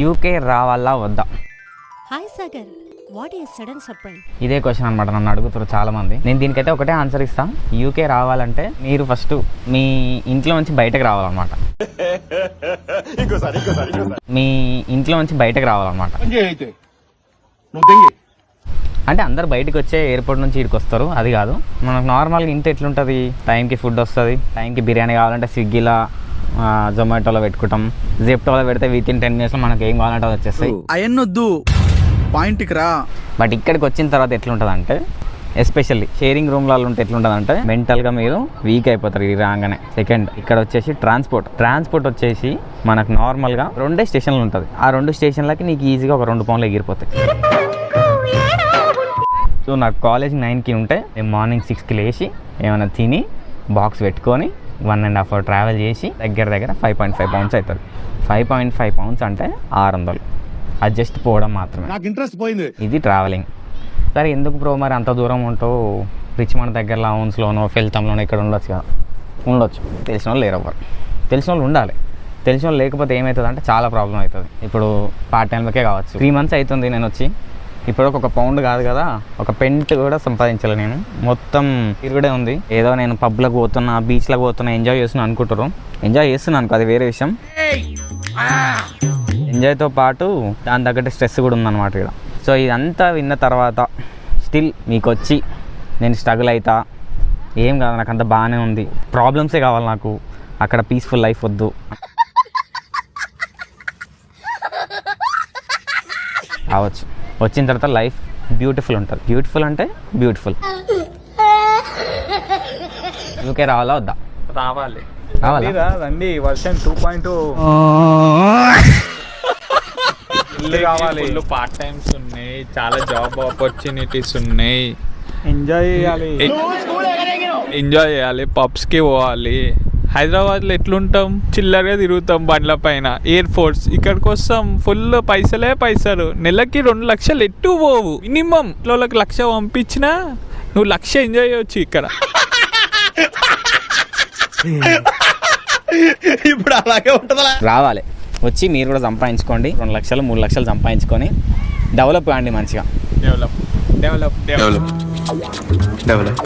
UK రావాలా వద్దా? Hi Sagar what is sudden surprise ఇదే క్వశ్చన్ అనమాట నన్ను అడుగుతారు చాలా మంది నేను దీనికైతే ఒకటే ఆన్సర్ ఇస్తా. యూకే రావాలంటే మీరు ఫస్ట్ మీ ఇంట్లో నుంచి బయటకు రావాలన్నమాట. మీ ఇంట్లో నుంచి బయటకు రావాలన్నమాట. అంటే అందరు బయటకు వచ్చే ఎయిర్పోర్ట్ నుంచి ఇక్కడికి వస్తారు అది కాదు. మనకు నార్మల్గా ఇంట్లో ఎట్లుంటుంది? టైంకి ఫుడ్ వస్తుంది టైంకి బిర్యానీ కావాలంటే స్విగ్గీలో జొమాటోలో పెట్టుకుంటాం. జెప్టోలో పెడితే విత్ ఇన్ టెన్ మినిట్స్లో మనకి ఏం కావాలంటే వచ్చేస్తాయి. అయన్నొద్దు. పాయింట్కి రా. బట్ ఇక్కడికి వచ్చిన తర్వాత ఎట్లుంటుంది అంటే ఎస్పెషల్లీ షేరింగ్ రూమ్లలో ఉంటే ఎట్లుంటుంది అంటే మెంటల్గా మీరు వీక్ అయిపోతారు ఇది రాగానే. సెకండ్ ఇక్కడ వచ్చేసి ట్రాన్స్పోర్ట్ ట్రాన్స్పోర్ట్ వచ్చేసి మనకు నార్మల్గా రెండే స్టేషన్లు ఉంటుంది. ఆ రెండు స్టేషన్లకి నీకు ఈజీగా ఒక రెండు పౌన్లు ఎగిరిపోతాయి. సో నాకు కాలేజ్ నైన్కి ఉంటే నేను మార్నింగ్ సిక్స్కి లేచి ఏమైనా తిని బాక్స్ పెట్టుకొని one and half hour travel చేసి దగ్గర దగ్గర ఫైవ్ పాయింట్ ఫైవ్ పౌండ్స్ అవుతుంది. ఫైవ్ పాయింట్ ఫైవ్ పౌండ్స్ అంటే ఆరు వందలు. అది జస్ట్ పోవడం మాత్రమే. నాకు ఇంట్రెస్ట్ పోయింది. ఇది ట్రావెలింగ్ సరే ఎందుకు బ్రో మరి అంత దూరం ఉంటావు? రిచ్మండ్ దగ్గర లౌన్స్లోనో ఫెల్తంలోనో ఇక్కడ ఉండొచ్చు కదా. ఉండొచ్చు. తెలిసిన వాళ్ళు లేరు ఎవ్వరు తెలిసిన వాళ్ళు ఉండాలి. తెలిసిన వాళ్ళు లేకపోతే ఏమవుతుంది అంటే చాలా ప్రాబ్లం అవుతుంది. ఇప్పుడు పార్ట్ టైంలకే కావచ్చు. త్రీ మంత్స్ అవుతుంది నేను వచ్చి. ఇప్పుడు ఒక పౌండ్ కాదు కదా ఒక పెంట్ కూడా సంపాదించాలి నేను. మొత్తం తిరుగుడే ఉంది. ఏదో నేను పబ్లకు పోతున్నా బీచ్లకు పోతున్నా ఎంజాయ్ చేస్తున్నా అనుకుంటారు ఎంజాయ్ చేస్తున్నాను అది వేరే విషయం. ఎంజాయ్తో పాటు దాని తగ్గట్టు స్ట్రెస్ కూడా ఉందన్నమాట ఇక్కడ. సో ఇదంతా విన్న తర్వాత స్టిల్ మీకు వచ్చి నేను స్ట్రగుల్ అవుతా ఏం కాదు నాకు అంత బాగానే ఉంది. ప్రాబ్లమ్సే కావాలి నాకు. అక్కడ పీస్ఫుల్ లైఫ్ వద్దు. కావచ్చు. వచ్చిన తర్వాత లైఫ్ బ్యూటిఫుల్ ఉంటుంది. బ్యూటిఫుల్ అంటే బ్యూటిఫుల్. యూకే రావాలా వద్దా? రావాలి. రండి వర్షన్ టూ పాయింట్ కావాలి పార్ట్ టైమ్స్ ఉన్నాయి. చాలా జాబ్ ఆపర్చునిటీస్ ఉన్నాయి. ఎంజాయ్ చేయాలి. ఎంజాయ్ చేయాలి. పబ్స్కి పోవాలి. హైదరాబాద్లో ఎట్లుంటాం? చిల్లరగా తిరుగుతాం బండ్ల పైన ఎయిర్ ఫోర్స్ ఇక్కడికి వస్తాం ఫుల్ పైసలే పైసలు. నెలకి రెండు లక్షలు ఎట్టు పోవు? మినిమం. వాళ్ళకి లక్ష పంపించినా నువ్వు లక్ష ఎంజాయ్ చేయొచ్చు ఇక్కడ. ఇప్పుడు అలాగే ఉంటుందా? రావాలి. వచ్చి మీరు కూడా సంపాదించుకోండి. రెండు లక్షలు మూడు లక్షలు సంపాదించుకొని డెవలప్ కాండి మంచిగా. Develop develop develop develop